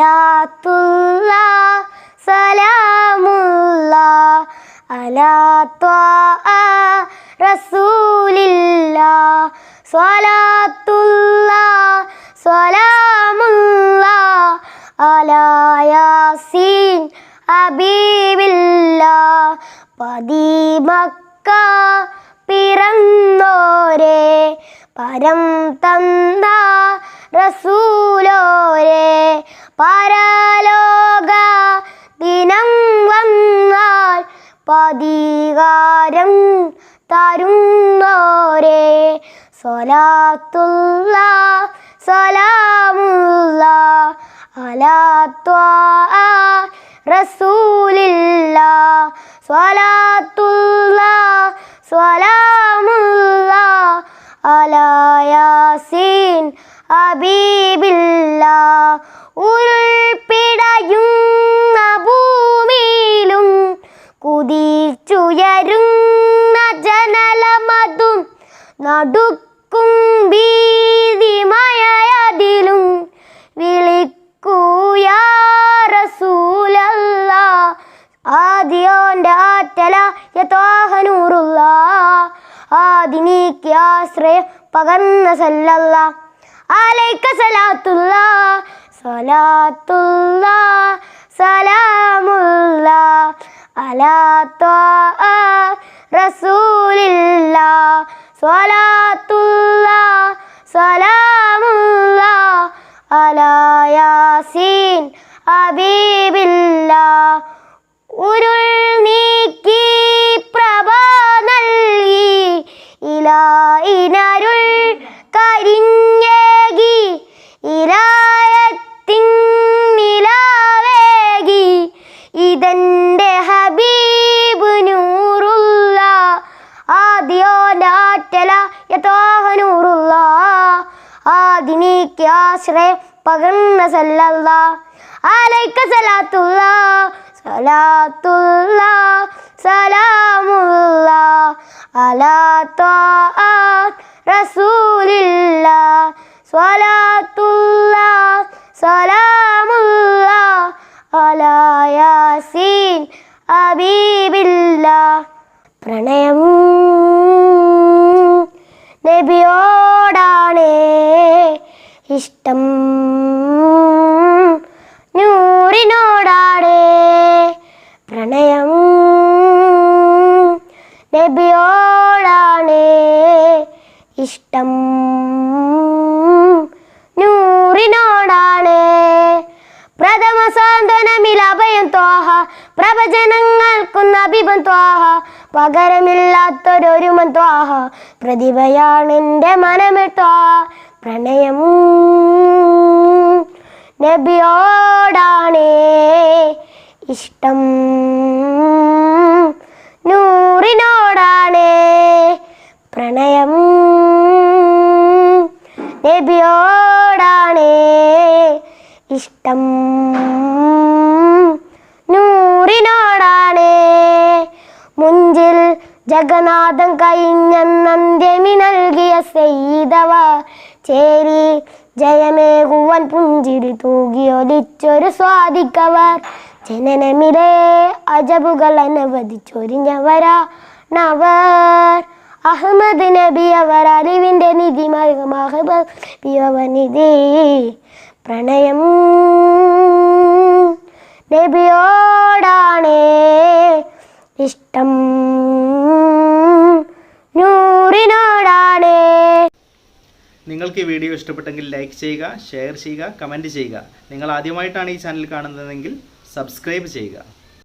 സ്വലാത്തുള്ള സലാമുള്ള അലാ ത്വാഅ റസൂലില്ല. സ്വലാത്തുള്ള സലാമുള്ള അലാ യാസീൻ ഹബീബില്ല പതിമക്ക പിറന്നോരെ പരം തന്ന റസൂലോരെ പരലോക ദിനം വന്നാൽ പതികാരം തരുന്നോരെ. സ്വലാത്തുള്ള സലാമുള്ള അലാ ത്വാഅ റസൂലില്ല. സ്വലാത്തുള്ള സ്വലാമുള്ള അലാ യാസീൻ ഹബീബില്ല ഉൾപ്പിടയുന്ന ഭൂമിയിലും കുതിച്ചുയരുന്ന ജനലമതും നടുക്കും യഥാഹനൂറുള്ള ആദി നീക്കി ആശ്രയം പകർന്ന സല്ലല്ല. അലൈക്ക സലാത്തുള്ള സലാത്തുള്ള സലാമുള്ള. അലാ ത്വാഅ റസൂലില്ല സ്വലാത്തുള്ള സലാമുള്ള. അലായാസീൻ അബീബില്ല ഉരുൾ സലാമുള്ള അലാ യാസീൻ ഹബീബില്ല പ്രണയം ഇഷ്ടം. നൂറിനോടാടെ. പ്രണയം നബിയോടാണേ. ഇഷ്ടം. നൂറിനോടാണേ. പ്രഥമ സാന്ത്വനമിൽ അഭയം ത്വാഹ. പ്രവചനങ്ങൾക്കുന്ന അഭിപം ത്വാഹ. പകരമില്ലാത്തൊരൊരുമൻ ത്വാഹ. പ്രതിഭയാണെന്റെ മനമിൽ പ്രണയം നബിയോടാണേ ഇഷ്ടം നൂറിനോടാണേ പ്രണയം നബിയോടാണേ ഇഷ്ടം. നൂറിനോടാണേ. മുഞ്ചിൽ ജഗന്നാഥം കഴിഞ്ഞന്ത്യമി നൽകിയ സെയ്തവ ചേരി ജയമേകുവൻ പുഞ്ചിരി തൂകിയൊലിച്ചൊരു സ്വാദിക്കവർ ജനനമിലെ അജബുകൾ അനുവദിച്ചൊരിഞ്ഞവരാ നവർ. അഹമ്മദ് നബി അവർ അറിവിന്റെ നിധി. മഹബിയവനിധി പ്രണയം നബിയോടാണേ ഇഷ്ടം. നൂറിനോടാണേ. നിങ്ങൾക്ക് ഈ വീഡിയോ ഇഷ്ടപ്പെട്ടെങ്കിൽ ലൈക്ക് ചെയ്യുക ഷെയർ ചെയ്യുക കമന്റ് ചെയ്യുക. നിങ്ങൾ ആദ്യമായിട്ടാണ് ഈ ചാനൽ കാണുന്നതെങ്കിൽ സബ്സ്ക്രൈബ് ചെയ്യുക.